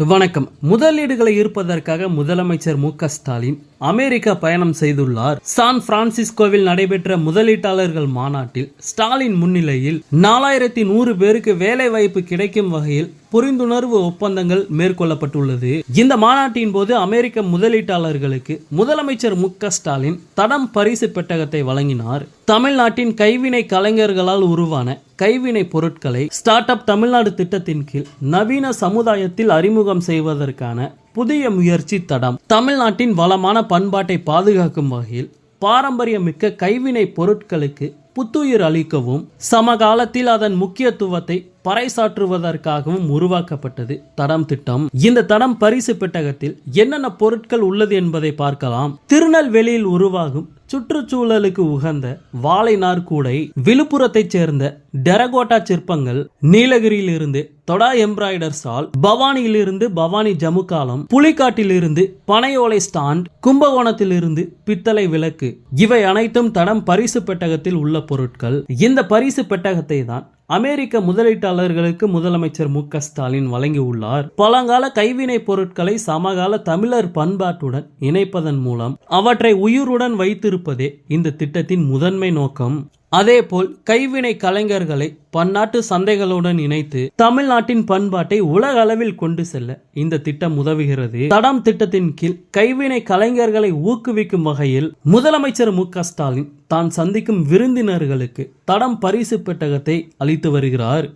வணக்கம். முதலீடுகளை ஈர்ப்பதற்காக முதலமைச்சர் மு ஸ்டாலின் அமெரிக்கா பயணம் செய்துள்ளார். சான் பிரான்சிஸ்கோவில் நடைபெற்ற முதலீட்டாளர்கள் மாநாட்டில் ஸ்டாலின் முன்னிலையில் நாலாயிரத்தி நூறு பேருக்கு வேலை வாய்ப்பு கிடைக்கும் வகையில் புரிந்துணர்வு ஒப்பந்தங்கள் மேற்கொள்ளப்பட்டுள்ளது. இந்த மாநாட்டின் போது அமெரிக்க முதலீட்டாளர்களுக்கு முதலமைச்சர் மு ஸ்டாலின் தடம் பரிசு பெட்டகத்தை வழங்கினார். தமிழ்நாட்டின் கைவினை கலைஞர்களால் உருவான கைவினை பொருட்களை ஸ்டார்ட் அப் தமிழ்நாடு திட்டத்தின் கீழ் நவீன சமுதாயத்தில் அறிமுகம் செய்வதற்கான புதிய முயற்சி தடம். தமிழ்நாட்டின் வளமான பண்பாட்டை பாதுகாக்கும் வகையில் பாரம்பரியமிக்க கைவினை பொருட்களுக்கு புத்துயிர் அளிக்கவும் சமகாலத்தில் அதன் முக்கியத்துவத்தை பறைசாற்றுவதற்காகவும் உருவாக்கப்பட்டது தடம் திட்டம். இந்த தடம் பரிசு பெட்டகத்தில் என்னென்ன பொருட்கள் உள்ளது என்பதை பார்க்கலாம். திருநெல்வேலியில் உருவாகும் சுற்றுச்சூழலுக்கு உகந்த வாழை நார்கூடை விழுப்புரத்தைச் சேர்ந்த டெரகோட்டா சிற்பங்கள் நீலகிரியிலிருந்து தொடா எம்ப்ராய்டர் சால் பவானியிலிருந்து பவானி ஜமுக்காலம் புலிக்காட்டிலிருந்து பனையோலை ஸ்டாண்ட் கும்பகோணத்திலிருந்து பித்தளை விளக்கு இவை அனைத்தும் தடம் பரிசு பெட்டகத்தில் உள்ள பொருட்கள். இந்த பரிசு பெட்டகத்தை தான் அமெரிக்க முதலீட்டாளர்களுக்கு முதலமைச்சர் மு க ஸ்டாலின் வழங்கியுள்ளார். பழங்கால கைவினை பொருட்களை சமகால தமிழர் பண்பாட்டுடன் இணைப்பதன் மூலம் அவற்றை உயிருடன் வைத்திருப்பதே இந்த திட்டத்தின் முதன்மை நோக்கம். அதேபோல் கைவினை கலைஞர்களை பன்னாட்டு சந்தைகளுடன் இணைத்து தமிழ்நாட்டின் பண்பாட்டை உலக அளவில் கொண்டு செல்ல இந்த திட்டம் உதவுகிறது. தடம் திட்டத்தின் கீழ் கைவினை கலைஞர்களை ஊக்குவிக்கும் வகையில் முதலமைச்சர் மு ஸ்டாலின் தான் சந்திக்கும் விருந்தினர்களுக்கு தடம் பரிசு பெட்டகத்தை அளித்து வருகிறார்.